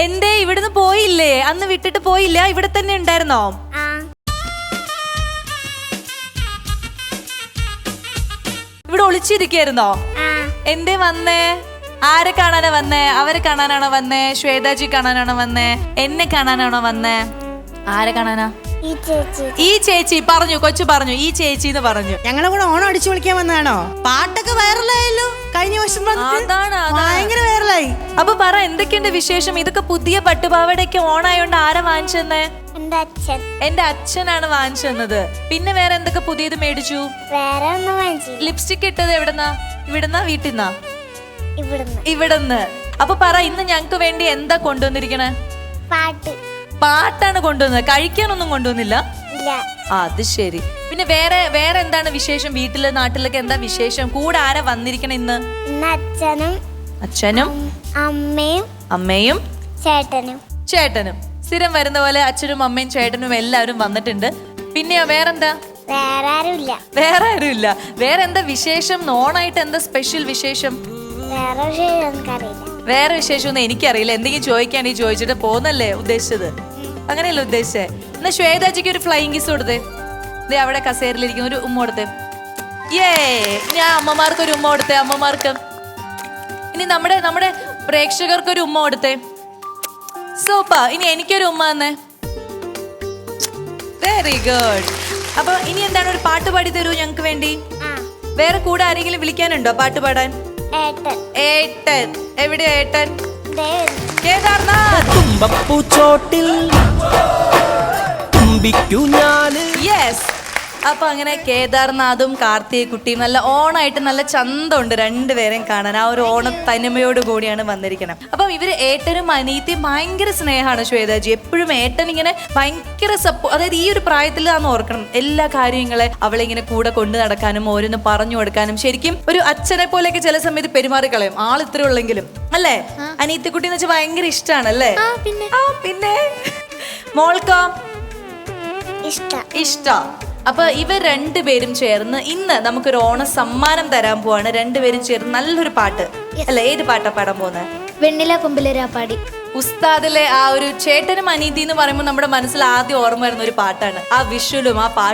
എന്തേ ഇവിടുന്ന് പോയില്ലേ? അന്ന് വിട്ടിട്ട് പോയില്ല ഇവിടെ തന്നെ ഉണ്ടായിരുന്നോ? ആ. ഇവിടെ ഒളിച്ചിരിക്കായിരുന്നോ? എന്തേ വന്നേ? ആരെ കാണാനാ വന്നേ? അവരെ കാണാനാണോ വന്നേ? ശ്വേതാജി കാണാനാണോ വന്നേ? എന്നെ കാണാനാണോ വന്നേ? ആരെ കാണാനാ? ഈ ചേച്ചി. ഈ ചേച്ചി പറഞ്ഞു കൊച്ചു പറഞ്ഞു ഈ ചേച്ചി എന്ന് പറഞ്ഞു. ഞങ്ങളെ കൂടെ ഓണം അടിച്ചു വിളിക്കാൻ വന്നതാണോ? പാട്ടൊക്കെ വൈറലായല്ലോ കഴിഞ്ഞ വർഷം. ഭയങ്കര വൈറലായി അപ്പൊ പറ എന്തൊക്കെയുണ്ട് വിശേഷം? ഇതൊക്കെ പുതിയ പട്ടുപാവടയൊക്കെ ഓണായോണ്ട് ആരാ വാങ്ങിച്ചെന്നേ? എന്റെ അച്ഛനാണ് വാങ്ങിച്ചു തന്നത് പിന്നെ വേറെ എന്തൊക്കെ പുതിയത് മേടിച്ചു? വേറെ ഒന്നും വാങ്ങിച്ചില്ല. ലിപ്സ്റ്റിക് ഇട്ടത് എവിടുന്നാ? ഇവിടുന്നാ വീട്ടിന്നാ? ഇവിടുന്ന്. ഇവിടുന്ന്. അപ്പൊ പറ ഇന്ന് ഞങ്ങക്ക് വേണ്ടി എന്താ കൊണ്ടുവന്നിരിക്കണേ? പാട്ട്. പാട്ടാണ് കൊണ്ടുവന്നത്. കഴിക്കാനൊന്നും കൊണ്ടുവന്നില്ല? അത് ശരി. പിന്നെ വേറെ വേറെ എന്താണ് വിശേഷം? വീട്ടിൽ നാട്ടിലൊക്കെ എന്താ വിശേഷം? കൂടെ ആരാ വന്നിരിക്കണ ഇന്ന്? ഇന്ന് അച്ഛനും അച്ഛനും അമ്മയും അമ്മയും ചേട്ടനും. ചേട്ടനും. സ്ഥിരം വരുന്ന പോലെ അച്ഛനും അമ്മയും ചേട്ടനും എല്ലാവരും വന്നിട്ടുണ്ട്. പിന്നെയോ വേറെന്താ? വേറെ ആരുമില്ല വേറെ ആരുമില്ല വേറെ എന്താ വിശേഷം നോണായിട്ട് എന്താ സ്പെഷ്യൽ വിശേഷം? വേറെ വിശേഷം എനിക്കറിയില്ല. വേറെ വിശേഷമൊന്നും എനിക്കറിയില്ല. എന്തെങ്കിലും ചോദിക്കാൻ ഈ ചോദിച്ചിട്ട് പോന്നല്ലേ ഉദ്ദേശിച്ചത്? അങ്ങനെയല്ലേ ഉദ്ദേശിച്ചേ? എന്നാ ശ്വേതാജിക്ക് ഒരു ഫ്ലൈങ് കിസ് കൊടുത്തേ. ദേ അവിടെ കസേരയിലിരിക്കുന്ന ഒരു ഉമ്മ കൊടുത്തേ. ഏ ഞാൻ അമ്മമാർക്ക് ഒരു ഉമ്മ കൊടുത്തേ അമ്മമാർക്ക്. ഇനി നമ്മുടെ നമ്മുടെ പ്രേക്ഷകർക്ക് ഒരു ഉമ്മ കൊടുത്തേ. സൂപ്പർ. ഇനി എനിക്കൊരു ഉമ്മ തന്നെ. വെരി ഗുഡ് അപ്പൊ ഇനി എന്താണ് ഒരു പാട്ട് പാടി തരൂ ഞങ്ങൾക്ക് വേണ്ടി? ആ. വേറെ കൂടെ ആരെങ്കിലും വിളിക്കാനുണ്ടോ പാട്ട് പാടാൻ? ഏട്ടൻ. എവിടെ എവിടെയാ ഏട്ടൻ. കേദാർനാഥ്. തുമ്പപ്പൂച്ചോട്ടിൽ തുമ്പിക്കൂ ഞാൻ. യെസ് അപ്പൊ അങ്ങനെ കേദാർനാഥും കാർത്തിക കുട്ടിയും നല്ല ഓണായിട്ട് നല്ല ചന്തമുണ്ട് രണ്ടുപേരെയും കാണാൻ. ആ ഒരു ഓണ തനിമയോട് കൂടിയാണ് വന്നിരിക്കണം. അപ്പം ഇവർ ഏട്ടനും അനീത്തിയും ഭയങ്കര സ്നേഹമാണ് ശ്വേതാജി. എപ്പോഴും ഏട്ടൻ ഇങ്ങനെ ഭയങ്കര സപ്പോ അതായത് ഈ ഒരു പ്രായത്തിൽ പ്രായത്തിലാന്ന് ഓർക്കണം. എല്ലാ കാര്യങ്ങളെ അവളിങ്ങനെ കൂടെ കൊണ്ടു നടക്കാനും ഓരോന്ന് പറഞ്ഞു കൊടുക്കാനും ശരിക്കും ഒരു അച്ഛനെ പോലെയൊക്കെ ചില സമയത്ത് പെരുമാറിക്കളയും ആൾ ഇത്ര ഉള്ളെങ്കിലും. അല്ലേ? അനീത്തിക്കുട്ടി എന്ന് വെച്ചാൽ ഭയങ്കര ഇഷ്ടമാണ് അല്ലേ? പിന്നെ? മോൾക്കോ? ഇഷ്ട. ഇഷ്ട. അപ്പൊ ഇവർ രണ്ടുപേരും ചേർന്ന് ഇന്ന് നമുക്കൊരു ഓണ സമ്മാനം തരാൻ പോവാണ്. രണ്ടുപേരും ചേർന്ന് നല്ലൊരു പാട്ട്. അല്ല? ഏത് പാട്ടാ പാടാൻ പോകുന്നത് വെണ്ണില കൊമ്പിലരാപ്പാടി. ഉസ്താദിലെ ആ ഒരു ചേട്ടനും അനീതി എന്ന് പറയുമ്പോൾ നമ്മുടെ മനസ്സിൽ ആദ്യം ഓർമ്മ വരുന്ന ഒരു പാട്ടാണ്. ആ വിഷ്വലും ആ പാട്ടും